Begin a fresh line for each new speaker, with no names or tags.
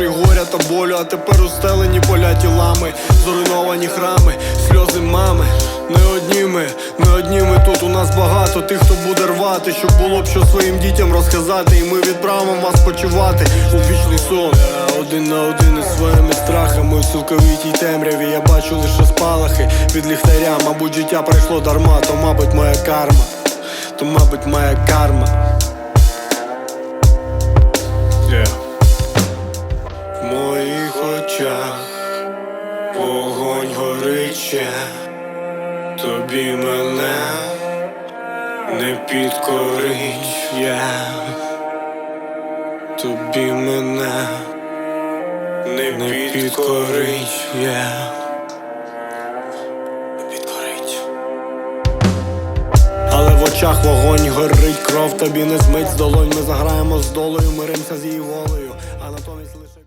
не горя та болю, а тепер устелені поля тілами, зруйновані храми, сльози мами. Не одні ми, не одні ми тут. У нас багато тих, хто буде рвати, щоб було б що своїм дітям розказати. І ми відправимо вас почувати у вічний сон. Я один на один із своїми страхами у цілковитій темряві. Я бачу лише спалахи від ліхтаря. Мабуть, життя пройшло дарма, то мабуть моя карма, то мабуть моя карма. Очах вогонь горить Тобі мене не підкорить я. Тобі мене не підкорить. я. Не підкорить. Але в очах вогонь горить, кров тобі не змить. З долонь. Ми заграємо з долею, миримося з її волею, а натомість лише.